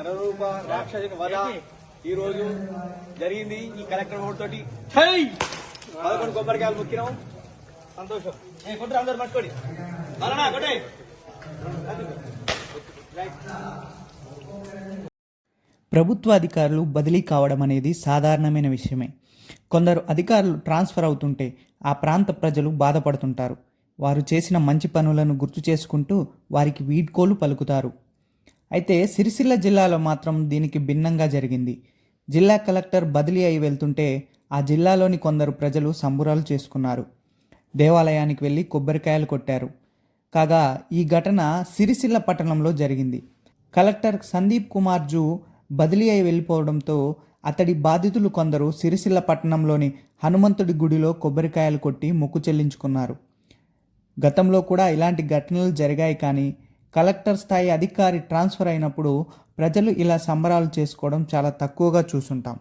నరరూప రాక్షసుని వధ ఈ రోజు జరిగింది ఈ కలెక్టర్ ఓటు తోటి. పదకొండు కొబ్బరికాయలు ముక్కినాం. సంతోషం. ఏ కొట్టరు అందరు పట్టుకోండి. అలానా కొట్టే. ప్రభుత్వ అధికారులు బదిలీ కావడం అనేది సాధారణమైన విషయమే. కొందరు అధికారులు ట్రాన్స్ఫర్ అవుతుంటే ఆ ప్రాంత ప్రజలు బాధపడుతుంటారు. వారు చేసిన మంచి పనులను గుర్తు చేసుకుంటూ వారికి వీడ్కోలు పలుకుతారు. అయితే సిరిసిల్ల జిల్లాలో మాత్రం దీనికి భిన్నంగా జరిగింది. జిల్లా కలెక్టర్ బదిలీ అయి వెళ్తుంటే ఆ జిల్లాలోని కొందరు ప్రజలు సంబురాలు చేసుకున్నారు. దేవాలయానికి వెళ్ళి కొబ్బరికాయలు కొట్టారు. కాగా ఈ ఘటన సిరిసిల్ల పట్టణంలో జరిగింది. కలెక్టర్ సందీప్ కుమార్ జూ బదిలీ అయి వెళ్ళిపోవడంతో అతడి బాధితులు కొందరు సిరిసిల్ల పట్టణంలోని హనుమంతుడి గుడిలో కొబ్బరికాయలు కొట్టి మొక్కు చెల్లించుకున్నారు. గతంలో కూడా ఇలాంటి ఘటనలు జరిగాయి కానీ కలెక్టర్ స్థాయి అధికారి ట్రాన్స్ఫర్ అయినప్పుడు ప్రజలు ఇలా సంబరాలు చేసుకోవడం చాలా తక్కువగా చూసుంటాం.